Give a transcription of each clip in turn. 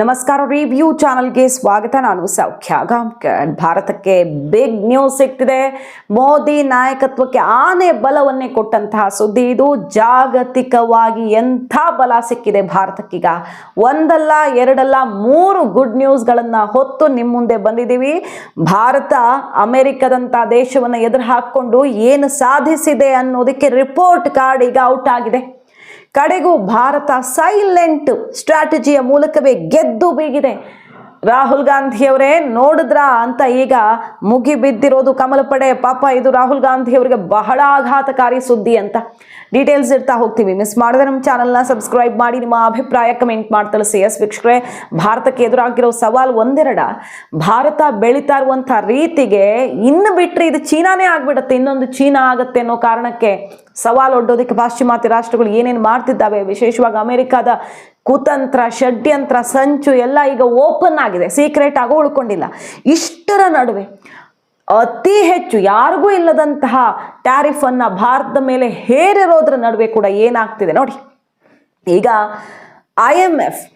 ನಮಸ್ಕಾರ ರಿವ್ಯೂ ಚಾನಲ್ಗೆ ಸ್ವಾಗತ. ನಾನು ಸೌಖ್ಯ ಗಾಂಕರ್ ಭಾರತಕ್ಕೆ ಬಿಗ್ ನ್ಯೂಸ್ ಸಿಗ್ತಿದೆ ಮೋದಿ ನಾಯಕತ್ವಕ್ಕೆ ಆನೆ ಬಲವನ್ನೇ ಕೊಟ್ಟಂತಹ ಸುದ್ದಿ ಇದು. ಜಾಗತಿಕವಾಗಿ ಎಂಥ ಬಲ ಸಿಕ್ಕಿದೆ ಭಾರತಕ್ಕೀಗ? ಒಂದಲ್ಲ, ಎರಡಲ್ಲ, ಮೂರು ಗುಡ್ ನ್ಯೂಸ್ಗಳನ್ನು ಹೊತ್ತು ನಿಮ್ಮ ಮುಂದೆ ಬಂದಿದ್ದೀವಿ. ಭಾರತ ಅಮೆರಿಕದಂಥ ದೇಶವನ್ನು ಎದುರು ಹಾಕ್ಕೊಂಡು ಏನು ಸಾಧಿಸಿದೆ ಅನ್ನೋದಕ್ಕೆ ರಿಪೋರ್ಟ್ ಕಾರ್ಡ್ ಈಗ ಔಟ್ ಆಗಿದೆ. ಕಡೆಗೂ ಭಾರತ ಸೈಲೆಂಟ್ ಸ್ಟ್ರಾಟಜಿಯ ಮೂಲಕವೇ ಗೆದ್ದು ಬೀಗಿದೆ. ರಾಹುಲ್ ಗಾಂಧಿಯವರೇ ನೋಡಿದ್ರಾ ಅಂತ ಈಗ ಮುಗಿ ಬಿದ್ದಿರೋದು ಕಮಲ ಪಡೆ. ಪಾಪ ಇದು ರಾಹುಲ್ ಗಾಂಧಿಯವರಿಗೆ ಬಹಳ ಆಘಾತಕಾರಿ ಸುದ್ದಿ ಅಂತ. ಡೀಟೇಲ್ಸ್ ಇರ್ತಾ ಹೋಗ್ತೀವಿ. ಮಿಸ್ ಮಾಡಿದ್ರೆ ನಮ್ಮ ಚಾನಲ್ನ ಸಬ್ಸ್ಕ್ರೈಬ್ ಮಾಡಿ, ನಿಮ್ಮ ಅಭಿಪ್ರಾಯ ಕಮೆಂಟ್ ಮಾಡಿ ತಿಳಿಸಿ. ಎಸ್ ವೀಕ್ಷಕರೇ, ಭಾರತಕ್ಕೆ ಎದುರಾಗಿರೋ ಸವಾಲು ಒಂದೆರಡ. ಭಾರತ ಬೆಳೀತಾ ಇರುವಂಥ ರೀತಿಗೆ ಇನ್ನು ಬಿಟ್ಟರೆ ಇದು ಚೀನಾನೇ ಆಗಿಬಿಡತ್ತೆ. ಇನ್ನೊಂದು ಚೀನಾ ಆಗುತ್ತೆ ಅನ್ನೋ ಕಾರಣಕ್ಕೆ ಸವಾಲು ಒಡ್ಡೋದಕ್ಕೆ ಪಾಶ್ಚಿಮಾತ್ಯ ರಾಷ್ಟ್ರಗಳು ಏನೇನು ಮಾಡ್ತಿದ್ದಾವೆ? ವಿಶೇಷವಾಗಿ ಅಮೆರಿಕದ ಕುತಂತ್ರ, ಷಡ್ಯಂತ್ರ, ಸಂಚು ಎಲ್ಲ ಈಗ ಓಪನ್ ಆಗಿದೆ. ಸೀಕ್ರೆಟ್ ಆಗೂ ಉಳ್ಕೊಂಡಿಲ್ಲ. ಇಷ್ಟರ ನಡುವೆ ಅತಿ ಹೆಚ್ಚು ಯಾರಿಗೂ ಇಲ್ಲದಂತಹ ಟ್ಯಾರಿಫ್ ಅನ್ನ ಭಾರತದ ಮೇಲೆ ಹೇರಿರೋದ್ರ ನಡುವೆ ಕೂಡ ಏನಾಗ್ತಿದೆ ನೋಡಿ. ಈಗ I M F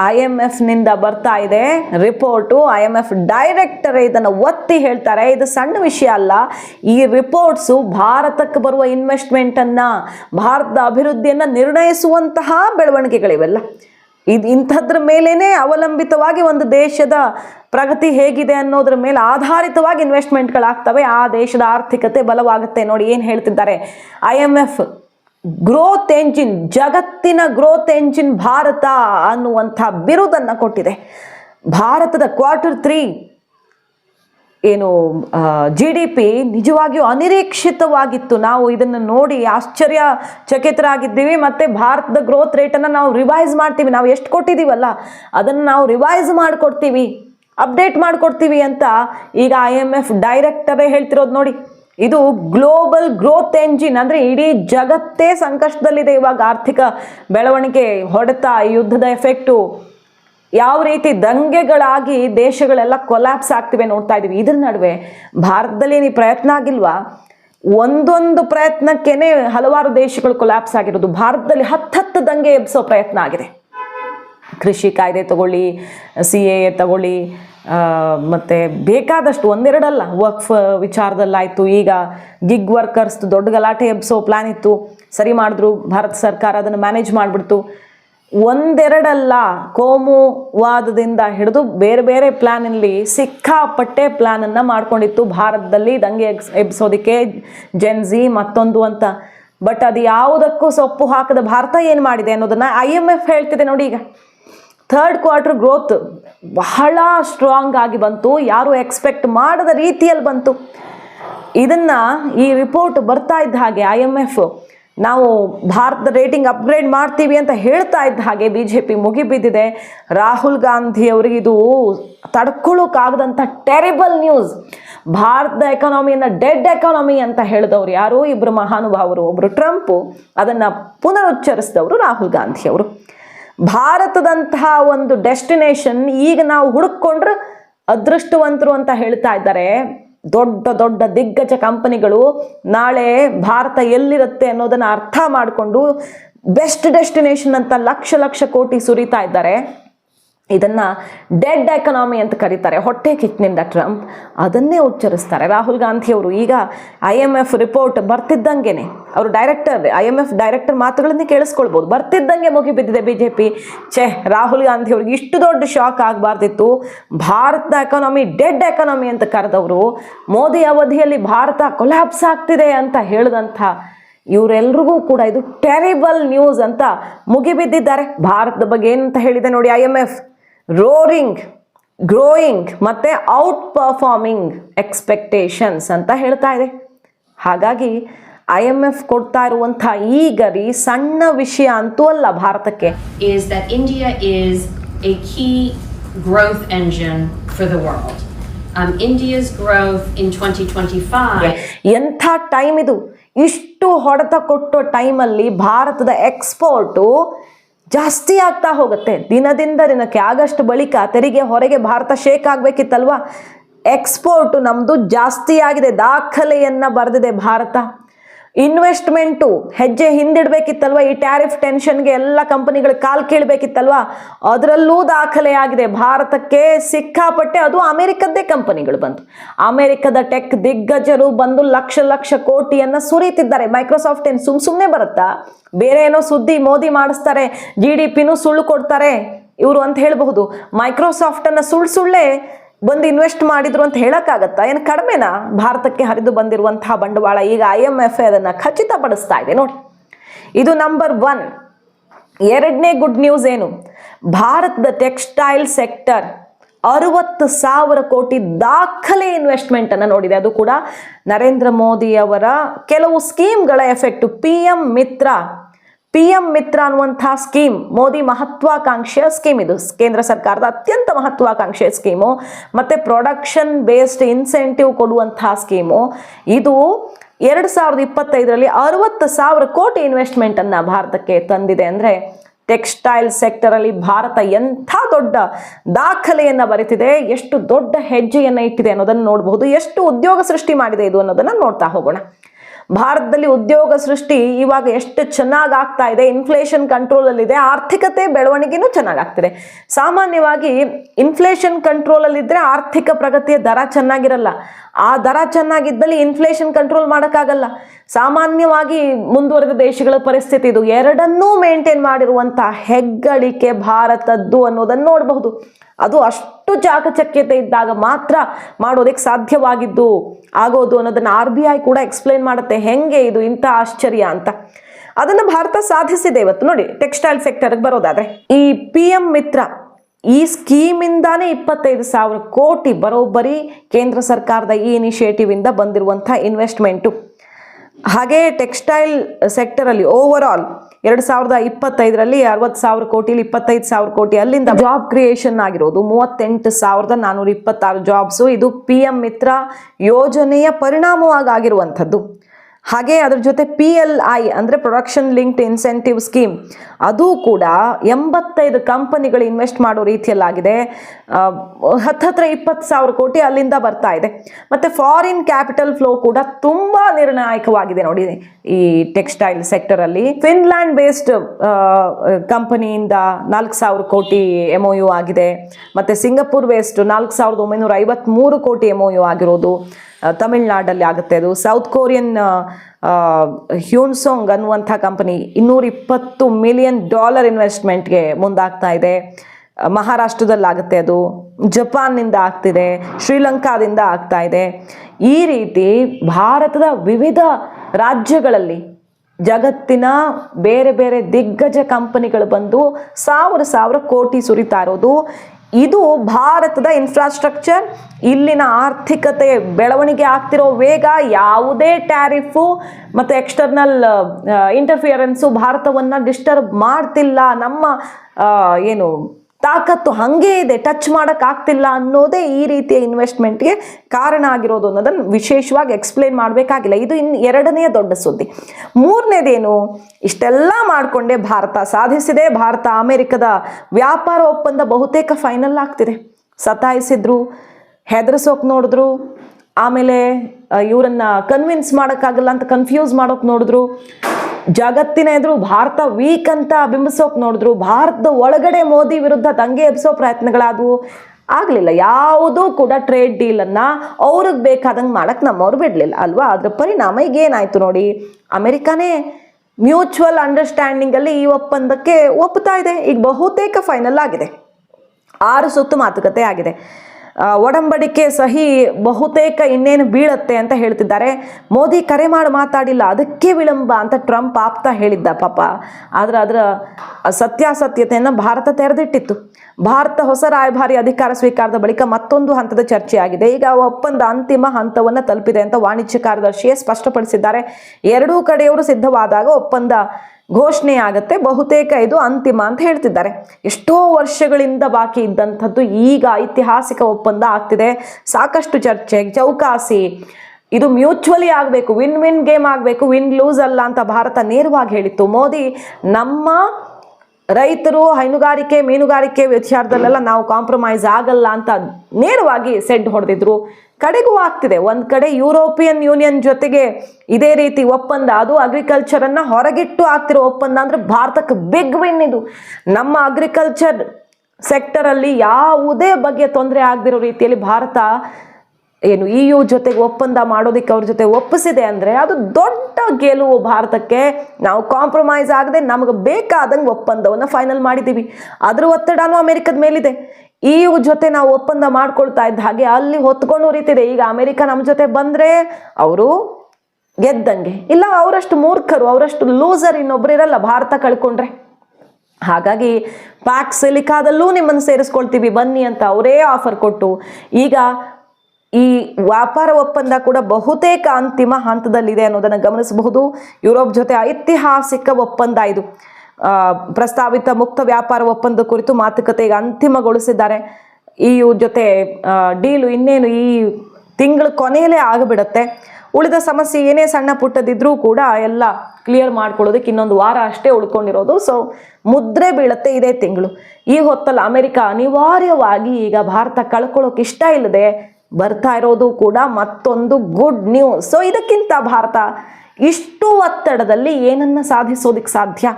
I M ಎಫ್ನಿಂದ ಬರ್ತಾ ಇದೆ. Report I M F director ಇದನ್ನು ಒತ್ತಿ ಹೇಳ್ತಾರೆ. ಇದು ಸಣ್ಣ ವಿಷಯ ಅಲ್ಲ. ಈ ರಿಪೋರ್ಟ್ಸು ಭಾರತಕ್ಕೆ ಬರುವ ಇನ್ವೆಸ್ಟ್ಮೆಂಟನ್ನು ಭಾರತದ ಅಭಿವೃದ್ಧಿಯನ್ನು ನಿರ್ಣಯಿಸುವಂತಹ ಬೆಳವಣಿಗೆಗಳಿವೆಲ್ಲ. ಇದು ಇಂಥದ್ರ ಮೇಲೇ ಅವಲಂಬಿತವಾಗಿ ಒಂದು ದೇಶದ ಪ್ರಗತಿ ಹೇಗಿದೆ ಅನ್ನೋದ್ರ ಮೇಲೆ ಆಧಾರಿತವಾಗಿ ಇನ್ವೆಸ್ಟ್ಮೆಂಟ್ಗಳಾಗ್ತವೆ ಆ ದೇಶದ ಆರ್ಥಿಕತೆ ಬಲವಾಗುತ್ತೆ. ನೋಡಿ ಏನು ಹೇಳ್ತಿದ್ದಾರೆ. I M F growth engine ಜಗತ್ತಿನ ಗ್ರೋತ್ ಎಂಜಿನ್ ಭಾರತ ಅನ್ನುವಂಥ ಬಿರುದನ್ನು ಕೊಟ್ಟಿದೆ. ಭಾರತದ ಕ್ವಾರ್ಟರ್ ತ್ರೀ ಏನು ಜಿ ಡಿ ಪಿ ನಿಜವಾಗಿಯೂ ಅನಿರೀಕ್ಷಿತವಾಗಿತ್ತು. ನಾವು ಇದನ್ನು ನೋಡಿ ಆಶ್ಚರ್ಯ ಚಕಿತರಾಗಿದ್ದೀವಿ ಮತ್ತು ಭಾರತದ ಗ್ರೋತ್ ರೇಟನ್ನು ನಾವು ರಿವೈಸ್ ಮಾಡ್ತೀವಿ. ನಾವು ಎಷ್ಟು ಕೊಟ್ಟಿದ್ದೀವಲ್ಲ ಅದನ್ನು ನಾವು ರಿವೈಸ್ ಮಾಡಿಕೊಡ್ತೀವಿ ಅಪ್ಡೇಟ್ ಮಾಡಿಕೊಡ್ತೀವಿ ಅಂತ ಈಗ ಐ ಎಂ ಎಫ್ ಡೈರೆಕ್ಟರೇ ಹೇಳ್ತಿರೋದು ನೋಡಿ. ಇದು ಗ್ಲೋಬಲ್ ಗ್ರೋತ್ ಎಂಜಿನ್ ಅಂದರೆ ಇಡೀ ಜಗತ್ತೇ ಸಂಕಷ್ಟದಲ್ಲಿದೆ. ಇವಾಗ ಆರ್ಥಿಕ ಬೆಳವಣಿಗೆ ಹೊಡೆತ ಯುದ್ಧದ ಎಫೆಕ್ಟು ಯಾವ ರೀತಿ ದಂಗೆಗಳಾಗಿ ದೇಶಗಳೆಲ್ಲ ಕೊಲ್ಯಾಪ್ಸ್ ಆಗ್ತಿವೆ ನೋಡ್ತಾ ಇದೀವಿ ಇದ್ರ ನಡುವೆ ಭಾರತದಲ್ಲಿ ನೀವು ಪ್ರಯತ್ನ ಆಗಿಲ್ವಾ? ಒಂದೊಂದು ಪ್ರಯತ್ನಕ್ಕೇನೆ ಹಲವಾರು ದೇಶಗಳು ಕೊಲ್ಯಾಪ್ಸ್ ಆಗಿರೋದು. ಭಾರತದಲ್ಲಿ ಹತ್ತತ್ತು ದಂಗೆ ಎಬ್ಸೋ ಪ್ರಯತ್ನ ಆಗಿದೆ. ಕೃಷಿ ಕಾಯ್ದೆ ತಗೊಳ್ಳಿ, ಸಿ ಎ ಎ ತಗೊಳ್ಳಿ ಮತ್ತು ಬೇಕಾದಷ್ಟು ಒಂದೆರಡಲ್ಲ ವರ್ಕ್ ವಿಚಾರದಲ್ಲಾಯಿತು. ಈಗ ಗಿಗ್ ವರ್ಕರ್ಸ್ ದೊಡ್ಡ ಗಲಾಟೆ ಎಬ್ಸೋ ಪ್ಲ್ಯಾನ್ ಇತ್ತು. ಸರಿ ಮಾಡಿದ್ರು, ಭಾರತ ಸರ್ಕಾರ ಅದನ್ನು ಮ್ಯಾನೇಜ್ ಮಾಡಿಬಿಡ್ತು. ಒಂದೆರಡಲ್ಲ ಕೋಮುವಾದದಿಂದ ಹಿಡಿದು ಬೇರೆ ಬೇರೆ ಪ್ಲ್ಯಾನಲ್ಲಿ ಸಿಕ್ಕಾಪಟ್ಟೆ ಪ್ಲ್ಯಾನನ್ನು ಮಾಡ್ಕೊಂಡಿತ್ತು. ಭಾರತದಲ್ಲಿ ದಂಗೆ ಎಬ್ಸ್ ಎಬ್ಸೋದಕ್ಕೆ ಜೆನ್ಜಿ ಮತ್ತೊಂದು ಅಂತ. ಬಟ್ ಅದು ಯಾವುದಕ್ಕೂ ಸೊಪ್ಪು ಹಾಕದ ಭಾರತ ಏನು ಮಾಡಿದೆ ಅನ್ನೋದನ್ನು ಐ ಎಂ ಎಫ್ ಹೇಳ್ತಿದೆ ನೋಡಿ ಈಗ. ಥರ್ಡ್ ಕ್ವಾರ್ಟರ್ ಗ್ರೋತ್ ಬಹಳ ಸ್ಟ್ರಾಂಗ್ ಆಗಿ ಬಂತು. ಯಾರು ಎಕ್ಸ್ಪೆಕ್ಟ್ ಮಾಡದ ರೀತಿಯಲ್ಲಿ ಬಂತು. ಇದನ್ನ ಈ ರಿಪೋರ್ಟ್ ಬರ್ತಾ ಇದ್ದ ಹಾಗೆ ಐ ಎಂ ಎಫ್ ನಾವು ಭಾರತದ ರೇಟಿಂಗ್ ಅಪ್ಗ್ರೇಡ್ ಮಾಡ್ತೀವಿ ಅಂತ ಹೇಳ್ತಾ ಇದ್ದ ಹಾಗೆ ಬಿ ಜೆ ಪಿ ಮುಗಿಬಿದ್ದಿದೆ. ರಾಹುಲ್ ಗಾಂಧಿ ಅವರಿಗೆ ಇದು ತಡ್ಕೊಳ್ಳೋಕ್ಕಾಗದಂಥ ಟೆರಿಬಲ್ ನ್ಯೂಸ್ ಭಾರತದ ಎಕಾನಮಿಯನ್ನು ಡೆಡ್ ಎಕಾನಮಿ ಅಂತ ಹೇಳಿದವರು ಯಾರು? ಇಬ್ಬರು ಮಹಾನುಭಾವರು ಒಬ್ಬರು ಟ್ರಂಪು ಅದನ್ನು ಪುನರುಚ್ಚರಿಸಿದವರು ರಾಹುಲ್ ಗಾಂಧಿ ಅವರು ಭಾರತದಂತಹ ಒಂದು ಡೆಸ್ಟಿನೇಷನ್ ಈಗ ನಾವು ಹುಡುಕೊಂಡ್ರೆ ಅದೃಷ್ಟವಂತರು ಅಂತ ಹೇಳ್ತಾ ಇದ್ದಾರೆ. ದೊಡ್ಡ ದೊಡ್ಡ ದಿಗ್ಗಜ ಕಂಪನಿಗಳು ನಾಳೆ ಭಾರತ ಎಲ್ಲಿರುತ್ತೆ ಅನ್ನೋದನ್ನ ಅರ್ಥ ಮಾಡಿಕೊಂಡು ಬೆಸ್ಟ್ ಡೆಸ್ಟಿನೇಷನ್ ಅಂತ ಲಕ್ಷ ಲಕ್ಷ ಕೋಟಿ ಸುರಿತಾ ಇದ್ದಾರೆ. ಇದನ್ನ ಡೆಡ್ ಎಕನಾಮಿ ಅಂತ ಕರೀತಾರೆ. ಹೊಟ್ಟೆ ಕಿಚ್ನಿಂದ ಟ್ರಂಪ್ ಅದನ್ನೇ ಉಚ್ಚರಿಸ್ತಾರೆ. ರಾಹುಲ್ ಗಾಂಧಿ ಅವರು ಈಗ ಐ ಎಂ ಎಫ್ ರಿಪೋರ್ಟ್ ಬರ್ತಿದ್ದಂಗೆನೆ. ಅವರು director I M F director ಮಾತುಗಳನ್ನೇ ಕೇಳಿಸ್ಕೊಳ್ಬೋದು. ಬರ್ತಿದ್ದಂಗೆ ಮುಗಿಬಿದ್ದಿದೆ ಬಿ ಜೆ ಪಿ ಛೇ, ರಾಹುಲ್ ಗಾಂಧಿ ಅವ್ರಿಗೆ ಇಷ್ಟು ದೊಡ್ಡ ಶಾಕ್ ಆಗಬಾರ್ದಿತ್ತು. ಭಾರತದ ಎಕಾನಮಿ ಡೆಡ್ ಎಕಾನಮಿ ಅಂತ ಕರೆದವರು, ಮೋದಿ ಅವಧಿಯಲ್ಲಿ ಭಾರತ ಕೊಲ್ಯಾಪ್ಸ್ ಆಗ್ತಿದೆ ಅಂತ ಹೇಳಿದಂಥ ಇವರೆಲ್ರಿಗೂ ಕೂಡ ಇದು ಟೆರಿಬಲ್ ನ್ಯೂಸ್ ಅಂತ ಮುಗಿಬಿದ್ದಿದ್ದಾರೆ. ಭಾರತದ ಬಗ್ಗೆ ಏನಂತ ಹೇಳಿದೆ ನೋಡಿ I M F roaring growing ಮತ್ತೆ ಔಟ್ ಪರ್ಫಾರ್ಮಿಂಗ್ ಎಕ್ಸ್ಪೆಕ್ಟೇಷನ್ಸ್ ಅಂತ ಹೇಳ್ತಾ ಇದೆ. ಹಾಗಾಗಿ ಐ ಎಂ ಎಫ್ ಕೊಡ್ತಾ ಇರುವಂಥ ಈ ಗರಿ ಸಣ್ಣ ವಿಷಯ ಅಂತೂ ಅಲ್ಲ ಭಾರತಕ್ಕೆ. Is that India is a key growth engine for the world. Um, India's growth in 2025 ಎಂಥ ಟೈಮ್ ಇದು? ಇಷ್ಟು ಹೊಡೆತ ಕೊಟ್ಟ ಟೈಮಲ್ಲಿ ಭಾರತದ ಎಕ್ಸ್ಪೋರ್ಟು ಜಾಸ್ತಿ ಆಗ್ತಾ ಹೋಗುತ್ತೆ. ದಿನದಿಂದ ದಿನಕ್ಕೆ, ಆಗಸ್ಟ್ ಬಳಿಕ ತೆರಿಗೆ ಹೊರಗೆ ಭಾರತ ಶೇಕ್ ಆಗಬೇಕಿತ್ತಲ್ವಾ? ಎಕ್ಸ್ಪೋರ್ಟು ನಮ್ಮದು ಜಾಸ್ತಿ ಆಗಿದೆ. ದಾಖಲೆಯನ್ನು ಬರೆದಿದೆ ಭಾರತ. ಇನ್ವೆಸ್ಟ್ಮೆಂಟು ಹೆಜ್ಜೆ ಹಿಂದಿಡ್ಬೇಕಿತ್ತಲ್ವ? ಈ ಟ್ಯಾರಿಫ್ ಟೆನ್ಷನ್ಗೆ ಎಲ್ಲ ಕಂಪನಿಗಳು ಕಾಲ್ ಕೀಳಬೇಕಿತ್ತಲ್ವ? ಅದರಲ್ಲೂ ದಾಖಲೆಯಾಗಿದೆ. ಭಾರತಕ್ಕೆ ಸಿಕ್ಕಾಪಟ್ಟೆ ಅದು ಅಮೆರಿಕದ್ದೇ ಕಂಪನಿಗಳು ಬಂತು ಅಮೆರಿಕದ ಟೆಕ್ ದಿಗ್ಗಜರು ಬಂದು ಲಕ್ಷ ಲಕ್ಷ ಕೋಟಿಯನ್ನ ಸುರಿತಿದ್ದಾರೆ. ಮೈಕ್ರೋಸಾಫ್ಟ್ ಏನು ಸುಮ್ ಸುಮ್ಮನೆ ಬರುತ್ತಾ? ಬೇರೆ ಏನೋ ಸುದ್ದಿ ಮೋದಿ ಮಾಡಿಸ್ತಾರೆ ಜಿ ಡಿ ಪಿನೂ ಸುಳ್ಳು ಕೊಡ್ತಾರೆ. ಇವರು ಅಂತ ಹೇಳಬಹುದು. ಮೈಕ್ರೋಸಾಫ್ಟ್ ಅನ್ನ ಸುಳ್ಳು ಸುಳ್ಳೇ ಬಂದು ಇನ್ವೆಸ್ಟ್ ಮಾಡಿದ್ರು ಅಂತ ಹೇಳೋಕ್ಕಾಗತ್ತಾ? ಏನು ಕಡಿಮೆನಾ? ಭಾರತಕ್ಕೆ ಹರಿದು ಬಂದಿರುವಂತಹ ಬಂಡವಾಳ ಈಗ ಐ ಎಂ ಎಫ್ ಅದನ್ನ ಖಚಿತಪಡಿಸ್ತಾ ಇದೆ. ನೋಡಿ, ಇದು ನಂಬರ್ ಒನ್ ಎರಡನೇ ಗುಡ್ ನ್ಯೂಸ್ ಏನು? ಭಾರತದ ಟೆಕ್ಸ್ಟೈಲ್ ಸೆಕ್ಟರ್ ಅರವತ್ತು ಸಾವಿರ ಕೋಟಿ ದಾಖಲೆ ಇನ್ವೆಸ್ಟ್ಮೆಂಟ್ ಅನ್ನು ನೋಡಿದೆ. ಅದು ಕೂಡ ನರೇಂದ್ರ ಮೋದಿ ಅವರ ಕೆಲವು ಸ್ಕೀಮ್ಗಳ effect P M Mitra P M Mitra ಅನ್ನುವಂಥ ಸ್ಕೀಮ್, ಮೋದಿ ಮಹತ್ವಾಕಾಂಕ್ಷೆಯ ಸ್ಕೀಮ್ ಇದು. ಕೇಂದ್ರ ಸರ್ಕಾರದ ಅತ್ಯಂತ ಮಹತ್ವಾಕಾಂಕ್ಷೆಯ ಸ್ಕೀಮು, ಮತ್ತೆ ಪ್ರೊಡಕ್ಷನ್ ಬೇಸ್ಡ್ ಇನ್ಸೆಂಟಿವ್ ಕೊಡುವಂತಹ ಸ್ಕೀಮು. ಇದು ಎರಡು ಸಾವಿರದ ಇಪ್ಪತ್ತೈದರಲ್ಲಿ ಅರವತ್ತು ಸಾವಿರ ಕೋಟಿ ಇನ್ವೆಸ್ಟ್ಮೆಂಟ್ ಅನ್ನ ಭಾರತಕ್ಕೆ ತಂದಿದೆ ಅಂದ್ರೆ ಟೆಕ್ಸ್ಟೈಲ್ ಸೆಕ್ಟರಲ್ಲಿ ಭಾರತ ಎಂಥ ದೊಡ್ಡ ದಾಖಲೆಯನ್ನು ಬರೆತಿದೆ, ಎಷ್ಟು ದೊಡ್ಡ ಹೆಜ್ಜೆಯನ್ನು ಇಟ್ಟಿದೆ ಅನ್ನೋದನ್ನು ನೋಡಬಹುದು, ಎಷ್ಟು ಉದ್ಯೋಗ ಸೃಷ್ಟಿ ಮಾಡಿದೆ ಇದು ಅನ್ನೋದನ್ನ ನೋಡ್ತಾ ಹೋಗೋಣ. ಭಾರತದಲ್ಲಿ ಉದ್ಯೋಗ ಸೃಷ್ಟಿ ಇವಾಗ ಎಷ್ಟು ಚೆನ್ನಾಗಿ ಆಗ್ತಾ ಇದೆ ಇನ್ಫ್ಲೇಷನ್ ಕಂಟ್ರೋಲ್ ಅಲ್ಲಿ ಇದೆ ಆರ್ಥಿಕತೆ ಬೆಳವಣಿಗೆನೂ ಚೆನ್ನಾಗಿ ಆಗ್ತಿದೆ ಸಾಮಾನ್ಯವಾಗಿ ಇನ್ಫ್ಲೇಷನ್ ಕಂಟ್ರೋಲ್ ಅಲ್ಲಿ ಇದ್ರೆ ಆರ್ಥಿಕ ಪ್ರಗತಿಯ ದರ ಚೆನ್ನಾಗಿರಲ್ಲ. ಆ ದರ ಚೆನ್ನಾಗಿದ್ದಲ್ಲಿ ಇನ್ಫ್ಲೇಷನ್ ಕಂಟ್ರೋಲ್ ಮಾಡೋಕ್ಕಾಗಲ್ಲ. ಸಾಮಾನ್ಯವಾಗಿ ಮುಂದುವರೆದ ದೇಶಗಳ ಪರಿಸ್ಥಿತಿ ಇದು. ಎರಡನ್ನೂ ಮೇಂಟೈನ್ ಮಾಡಿರುವಂತಹ ಹೆಗ್ಗಳಿಕೆ ಭಾರತದ್ದು ಅನ್ನೋದನ್ನು ನೋಡಬಹುದು. ಅದು ಅಷ್ಟು ಚಾಕಚಕ್ಯತೆ ಇದ್ದಾಗ ಮಾತ್ರ ಮಾಡೋದಕ್ಕೆ ಸಾಧ್ಯವಾಗಿದ್ದು ಆಗೋದು ಅನ್ನೋದನ್ನ ಆರ್ ಬಿ ಐ ಕೂಡ ಎಕ್ಸ್ಪ್ಲೈನ್ ಮಾಡುತ್ತೆ. ಹೆಂಗೆ ಇದು ಇಂಥ ಆಶ್ಚರ್ಯ ಅಂತ. ಅದನ್ನು ಭಾರತ ಸಾಧಿಸಿದೆ ಇವತ್ತು. ನೋಡಿ ಟೆಕ್ಸ್ಟೈಲ್ ಸೆಕ್ಟರ್ಗೆ ಬರೋದಾದ್ರೆ, ಈ ಪಿ ಎಂ ಮಿತ್ರ ಈ ಸ್ಕೀಮಿಂದಾನೇ ಇಪ್ಪತ್ತೈದು ಸಾವಿರ ಕೋಟಿ ಬರೋಬ್ಬರಿ ಕೇಂದ್ರ ಸರ್ಕಾರದ ಈ ಇನಿಷಿಯೇಟಿವ್ ಇಂದ ಬಂದಿರುವಂತಹ ಇನ್ವೆಸ್ಟ್ಮೆಂಟು ಹಾಗೆ ಟೆಕ್ಸ್ಟೈಲ್ ಸೆಕ್ಟರಲ್ಲಿ ಓವರ್ ಆಲ್ ಎರಡು ಸಾವಿರದ ಇಪ್ಪತ್ತೈದರಲ್ಲಿ ಅರವತ್ತು ಸಾವಿರ ಕೋಟಿಲಿ ಇಪ್ಪತ್ತೈದು ಸಾವಿರ ಕೋಟಿ ಅಲ್ಲಿಂದ ಜಾಬ್ ಕ್ರಿಯೇಷನ್ ಆಗಿರೋದು. ಮೂವತ್ತೆಂಟು ಸಾವಿರದ ನಾನ್ನೂರ ಇಪ್ಪತ್ತಾರು ಜಾಬ್ಸು ಇದು ಪಿ ಎಂ ಮಿತ್ರ ಯೋಜನೆಯ ಪರಿಣಾಮವಾಗಿ ಆಗಿರುವಂಥದ್ದು. ಹಾಗೆ ಅದ್ರ ಜೊತೆ ಪಿ ಎಲ್ ಐ ಅಂದರೆ ಪ್ರೊಡಕ್ಷನ್ ಲಿಂಕ್ಡ್ ಇನ್ಸೆಂಟಿವ್ ಸ್ಕೀಮ್ ಅದು ಕೂಡ ಎಂಬತ್ತೈದು ಕಂಪನಿಗಳು ಇನ್ವೆಸ್ಟ್ ಮಾಡೋ ರೀತಿಯಲ್ಲಾಗಿದೆ. ಹತ್ತತ್ರ ಇಪ್ಪತ್ತು ಸಾವಿರ ಕೋಟಿ ಅಲ್ಲಿಂದ ಬರ್ತಾ ಇದೆ. ಮತ್ತು ಫಾರಿನ್ ಕ್ಯಾಪಿಟಲ್ ಫ್ಲೋ ಕೂಡ ತುಂಬ ನಿರ್ಣಾಯಕವಾಗಿದೆ ನೋಡಿ ಈ ಟೆಕ್ಸ್ಟೈಲ್ ಸೆಕ್ಟರಲ್ಲಿ ಫಿನ್ಲ್ಯಾಂಡ್ ಬೇಸ್ಡ್ ಕಂಪನಿಯಿಂದ ನಾಲ್ಕು ಸಾವಿರ ಕೋಟಿ ಎಂ ಯು ಆಗಿದೆ. ಮತ್ತು ಸಿಂಗಪುರ್ ಬೇಸ್ಡ್ ನಾಲ್ಕು ಸಾವಿರದ ಒಂಬೈನೂರ ಐವತ್ತ್ಮೂರು ಕೋಟಿ ಎಂ ಯು ಆಗಿರೋದು. ತಮಿಳ್ನಾಡಲ್ಲಿ ಆಗುತ್ತೆ ಅದು. ಸೌತ್ ಕೊರಿಯನ್ ಹ್ಯೂನ್ಸೋಂಗ್ ಅನ್ನುವಂಥ ಕಂಪನಿ ಇನ್ನೂರ ಇಪ್ಪತ್ತು ಮಿಲಿಯನ್ ಡಾಲರ್ ಇನ್ವೆಸ್ಟ್ಮೆಂಟ್ಗೆ ಮುಂದಾಗ್ತಾ ಇದೆ. ಮಹಾರಾಷ್ಟ್ರದಲ್ಲಾಗುತ್ತೆ ಅದು. ಜಪಾನ್ನಿಂದ ಆಗ್ತಿದೆ. ಶ್ರೀಲಂಕಾದಿಂದ ಆಗ್ತಾ ಇದೆ. ಈ ರೀತಿ ಭಾರತದ ವಿವಿಧ ರಾಜ್ಯಗಳಲ್ಲಿ ಜಗತ್ತಿನ ಬೇರೆ ಬೇರೆ ದಿಗ್ಗಜ ಕಂಪನಿಗಳು ಬಂದು ಸಾವಿರ ಸಾವಿರ ಕೋಟಿ ಸುರಿತಾ ಇರೋದು. ಇದು ಭಾರತದ ಇನ್ಫ್ರಾಸ್ಟ್ರಕ್ಚರ್ ಇಲ್ಲಿನ ಆರ್ಥಿಕತೆ ಬೆಳವಣಿಗೆ ಆಗ್ತಿರೋ ವೇಗ, ಯಾವುದೇ ಟ್ಯಾರಿಫು ಮತ್ತು ಎಕ್ಸ್ಟರ್ನಲ್ ಇಂಟರ್ಫಿಯರೆನ್ಸು ಭಾರತವನ್ನು ಡಿಸ್ಟರ್ಬ್ ಮಾಡ್ತಿಲ್ಲ ನಮ್ಮ ಏನು ತಾಕತ್ತು ಹಂಗೆ ಇದೆ ಟಚ್ ಮಾಡೋಕ್ಕಾಗ್ತಿಲ್ಲ ಅನ್ನೋದೇ ಈ ರೀತಿಯ ಇನ್ವೆಸ್ಟ್ಮೆಂಟ್ಗೆ ಕಾರಣ ಆಗಿರೋದು ಅನ್ನೋದನ್ನು ವಿಶೇಷವಾಗಿ ಎಕ್ಸ್ಪ್ಲೇನ್ ಮಾಡಬೇಕಾಗಿಲ್ಲ. ಇದು ಇನ್ನು ಎರಡನೆಯ ದೊಡ್ಡ ಸುದ್ದಿ. ಮೂರನೇದೇನು, ಇಷ್ಟೆಲ್ಲ ಮಾಡಿಕೊಂಡೇ ಭಾರತ, ಸಾಧಿಸಿದೆ ಭಾರತ, ಅಮೆರಿಕದ ವ್ಯಾಪಾರ ಒಪ್ಪಂದ ಬಹುತೇಕ ಫೈನಲ್ ಆಗ್ತಿದೆ. ಸತಾಯಿಸಿದ್ರು, ಹೆದರ್ಸೋಕೆ ನೋಡಿದ್ರು, ಆಮೇಲೆ ಇವರನ್ನ ಕನ್ವಿನ್ಸ್ ಮಾಡೋಕ್ಕಾಗಲ್ಲ ಅಂತ ಕನ್ಫ್ಯೂಸ್ ಮಾಡೋಕೆ ನೋಡಿದ್ರು ಜಗತ್ತಿನ ಎದುರು ಭಾರತ ವೀಕ್ ಅಂತ ಬಿಂಬಿಸೋಕೆ ನೋಡಿದ್ರು. ಭಾರತದ ಒಳಗಡೆ ಮೋದಿ ವಿರುದ್ಧ ದಂಗೆ ಎಬ್ಸೋ ಪ್ರಯತ್ನಗಳಾದವು. ಆಗಲಿಲ್ಲ. ಯಾವುದೂ ಕೂಡ ಟ್ರೇಡ್ ಡೀಲನ್ನು ಅವ್ರಿಗೆ ಬೇಕಾದಂಗೆ ಮಾಡಕ್ಕೆ ನಮ್ಮವ್ರು ಬಿಡಲಿಲ್ಲ ಅಲ್ವಾ? ಅದರ ಪರಿಣಾಮ ಈಗ ಏನಾಯಿತು ನೋಡಿ. ಅಮೆರಿಕಾನೇ ಮ್ಯೂಚುವಲ್ ಅಂಡರ್ಸ್ಟ್ಯಾಂಡಿಂಗಲ್ಲಿ ಈ ಒಪ್ಪಂದಕ್ಕೆ ಒಪ್ಪುತ್ತಾ ಇದೆ. ಈಗ ಬಹುತೇಕ ಫೈನಲ್ ಆಗಿದೆ. ಆರು ಸುತ್ತು ಮಾತುಕತೆ ಆಗಿದೆ. ಒಡಂಬಡಿಕೆ ಸಹಿ ಬಹುತೇಕ ಇನ್ನೇನು ಬೀಳತ್ತೆ ಅಂತ ಹೇಳ್ತಿದ್ದಾರೆ. ಮೋದಿ ಕರೆ ಮಾಡಿ ಮಾತಾಡಿಲ್ಲ, ಅದಕ್ಕೆ ವಿಳಂಬ ಅಂತ ಟ್ರಂಪ್ ಆಪ್ತ ಹೇಳಿದ್ದ ಪಾಪ. ಆದ್ರೆ ಅದರ ಸತ್ಯಾಸತ್ಯತೆಯನ್ನು ಭಾರತ ತೆರೆದಿಟ್ಟಿತ್ತು. ಭಾರತ ಹೊಸ ರಾಯಭಾರಿ ಅಧಿಕಾರ ಸ್ವೀಕಾರದ ಬಳಿಕ ಮತ್ತೊಂದು ಹಂತದ ಚರ್ಚೆಯಾಗಿದೆ. ಈಗ ಒಪ್ಪಂದ ಅಂತಿಮ ಹಂತವನ್ನು ತಲುಪಿದೆ ಅಂತ ವಾಣಿಜ್ಯ ಕಾರ್ಯದರ್ಶಿಯೇ ಸ್ಪಷ್ಟಪಡಿಸಿದ್ದಾರೆ. ಎರಡೂ ಕಡೆಯವರು ಸಿದ್ಧವಾದಾಗ ಒಪ್ಪಂದ ಘೋಷಣೆ ಆಗುತ್ತೆ. ಬಹುತೇಕ ಇದು ಅಂತಿಮ ಅಂತ ಹೇಳ್ತಿದ್ದಾರೆ. ಎಷ್ಟೋ ವರ್ಷಗಳಿಂದ ಬಾಕಿ ಇದ್ದಂಥದ್ದು ಈಗ ಐತಿಹಾಸಿಕ ಒಪ್ಪಂದ ಆಗ್ತಿದೆ. ಸಾಕಷ್ಟು ಚರ್ಚೆ, ಚೌಕಾಸಿ, ಇದು ಮ್ಯೂಚುವಲಿ ಆಗಬೇಕು ವಿನ್ ವಿನ್ ಗೇಮ್ ಆಗಬೇಕು ವಿನ್ ಲೂಸ್ ಅಲ್ಲ ಅಂತ ಭಾರತ ನೇರವಾಗಿ ಹೇಳಿತ್ತು. ಮೋದಿ, ನಮ್ಮ ರೈತರು ಹೈನುಗಾರಿಕೆ, ಮೀನುಗಾರಿಕೆ ವಿಚಾರದಲ್ಲೆಲ್ಲ ನಾವು ಕಾಂಪ್ರಮೈಸ್ ಆಗಲ್ಲ ಅಂತ ನೇರವಾಗಿ ಸೆಡ್ ಹೊಡೆದಿದ್ರು. ಕಡೆಗೂ ಆಗ್ತಿದೆ. ಒಂದ್ ಕಡೆ ಯುರೋಪಿಯನ್ ಯೂನಿಯನ್ ಜೊತೆಗೆ ಇದೇ ರೀತಿ ಒಪ್ಪಂದ, ಅದು ಅಗ್ರಿಕಲ್ಚರ್ ಅನ್ನ ಹೊರಗಿಟ್ಟು ಆಗ್ತಿರೋ ಒಪ್ಪಂದ ಅಂದ್ರೆ ಭಾರತಕ್ಕೆ ಬಿಗ್ ವಿನ್ ಇದು. ನಮ್ಮ ಅಗ್ರಿಕಲ್ಚರ್ ಸೆಕ್ಟರ್ ಅಲ್ಲಿ ಯಾವುದೇ ಬಗ್ಗೆ ತೊಂದರೆ ಆಗದಿರೋ ರೀತಿಯಲ್ಲಿ ಭಾರತ ಏನು ಇ ಯು ಜೊತೆಗೆ ಒಪ್ಪಂದ ಮಾಡೋದಕ್ಕೆ ಅವ್ರ ಜೊತೆ ಒಪ್ಪಿಸಿದೆ ಅಂದರೆ ಅದು ದೊಡ್ಡ ಗೆಲುವು ಭಾರತಕ್ಕೆ. ನಾವು ಕಾಂಪ್ರಮೈಸ್ ಆಗದೆ ನಮಗೆ ಬೇಕಾದಂಗೆ ಒಪ್ಪಂದವನ್ನು ಫೈನಲ್ ಮಾಡಿದ್ದೀವಿ. ಅದ್ರ ಒತ್ತಡನೂ ಅಮೆರಿಕದ ಮೇಲಿದೆ. ಇ ಯು ಜೊತೆ ನಾವು ಒಪ್ಪಂದ ಮಾಡ್ಕೊಳ್ತಾ ಇದ್ದ ಹಾಗೆ ಅಲ್ಲಿ ಹೊತ್ಕೊಂಡು ರೀತಿದೆ ಈಗ ಅಮೆರಿಕ ನಮ್ಮ ಜೊತೆ ಬಂದರೆ ಅವರು ಗೆದ್ದಂಗೆ. ಇಲ್ಲ, ಅವರಷ್ಟು ಮೂರ್ಖರು, ಅವರಷ್ಟು ಲೂಸರ್ ಇನ್ನೊಬ್ರು ಇರಲ್ಲ, ಭಾರತ ಕಳ್ಕೊಂಡ್ರೆ. ಹಾಗಾಗಿ ಪ್ಯಾಕ್ ಸಿಲಿಕಾದಲ್ಲೂ ನಿಮ್ಮನ್ನು ಸೇರಿಸ್ಕೊಳ್ತೀವಿ, ಬನ್ನಿ ಅಂತ ಅವರೇ ಆಫರ್ ಕೊಟ್ಟು. ಈಗ ಈ ವ್ಯಾಪಾರ ಒಪ್ಪಂದ ಕೂಡ ಬಹುತೇಕ ಅಂತಿಮ ಹಂತದಲ್ಲಿದೆ ಅನ್ನೋದನ್ನು ಗಮನಿಸಬಹುದು. ಯುರೋಪ್ ಜೊತೆ ಐತಿಹಾಸಿಕ ಒಪ್ಪಂದ ಇದು. ಪ್ರಸ್ತಾವಿತ ಮುಕ್ತ ವ್ಯಾಪಾರ ಒಪ್ಪಂದ ಕುರಿತು ಮಾತುಕತೆ ಅಂತಿಮಗೊಳಿಸಿದ್ದಾರೆ. ಈ ಜೊತೆ ಡೀಲು ಇನ್ನೇನು ಈ ತಿಂಗಳ ಕೊನೆಯಲ್ಲೇ ಆಗಿಬಿಡುತ್ತೆ. ಉಳಿದ ಸಮಸ್ಯೆ ಏನೇ ಸಣ್ಣ ಪುಟ್ಟದಿದ್ರೂ ಕೂಡ ಎಲ್ಲ ಕ್ಲಿಯರ್ ಮಾಡ್ಕೊಳ್ಳೋದಕ್ಕೆ ಇನ್ನೊಂದು ವಾರ ಅಷ್ಟೇ ಉಳ್ಕೊಂಡಿರೋದು. ಸೊ ಮುದ್ರೆ ಬೀಳುತ್ತೆ ಇದೇ ತಿಂಗಳು. ಈ ಹೊತ್ತಲ್ಲಿ ಅಮೆರಿಕ ಅನಿವಾರ್ಯವಾಗಿ ಈಗ ಭಾರತ ಕಳ್ಕೊಳ್ಳೋಕೆ ಇಷ್ಟ ಇಲ್ಲದೆ ಬರ್ತಾ ಇರೋದು ಕೂಡ ಮತ್ತೊಂದು ಗುಡ್ ನ್ಯೂಸ್ ಸೊ ಇದಕ್ಕಿಂತ ಭಾರತ ಇಷ್ಟು ಒತ್ತಡದಲ್ಲಿ ಏನನ್ನ ಸಾಧಿಸೋದಕ್ಕೆ ಸಾಧ್ಯ?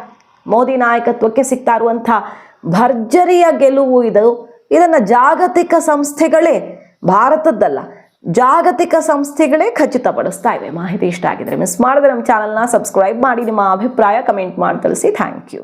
ಮೋದಿ ನಾಯಕತ್ವಕ್ಕೆ ಸಿಗ್ತಾ ಇರುವಂಥ ಭರ್ಜರಿಯ ಗೆಲುವು ಇದು. ಇದನ್ನ ಜಾಗತಿಕ ಸಂಸ್ಥೆಗಳೇ, ಭಾರತದ್ದಲ್ಲ, ಜಾಗತಿಕ ಸಂಸ್ಥೆಗಳೇ ಖಚಿತಪಡಿಸ್ತಾ ಇವೆ. ಮಾಹಿತಿ ಇಷ್ಟ ಆಗಿದ್ರೆ ಮಿಸ್ ಮಾಡಿದ್ರೆ ನಮ್ಮ ಚಾನಲ್ನ ಸಬ್ಸ್ಕ್ರೈಬ್ ಮಾಡಿ, ನಿಮ್ಮ ಅಭಿಪ್ರಾಯ ಕಮೆಂಟ್ ಮಾಡಿ ತಿಳಿಸಿ. Thank you